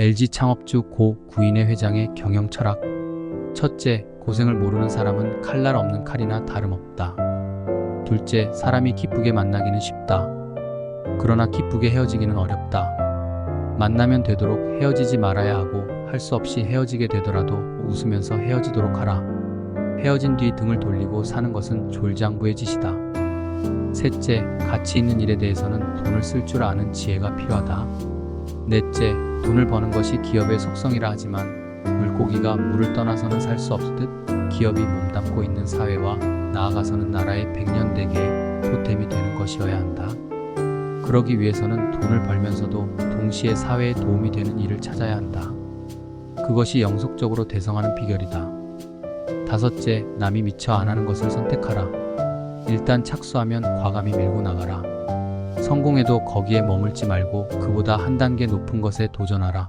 LG 창업주 고 구인의 회장의 경영 철학. 첫째, 고생을 모르는 사람은 칼날 없는 칼이나 다름없다. 둘째, 사람이 기쁘게 만나기는 쉽다. 그러나 기쁘게 헤어지기는 어렵다. 만나면 되도록 헤어지지 말아야 하고 할 수 없이 헤어지게 되더라도 웃으면서 헤어지도록 하라. 헤어진 뒤 등을 돌리고 사는 것은 졸장부의 짓이다. 셋째, 가치 있는 일에 대해서는 돈을 쓸 줄 아는 지혜가 필요하다. 넷째, 돈을 버는 것이 기업의 속성이라 하지만 물고기가 물을 떠나서는 살 수 없듯 기업이 몸담고 있는 사회와 나아가서는 나라의 백년대계의 토템이 되는 것이어야 한다. 그러기 위해서는 돈을 벌면서도 동시에 사회에 도움이 되는 일을 찾아야 한다. 그것이 영속적으로 대성하는 비결이다. 다섯째, 남이 미처 안 하는 것을 선택하라. 일단 착수하면 과감히 밀고 나가라. 성공해도 거기에 머물지 말고 그보다 한 단계 높은 것에 도전하라.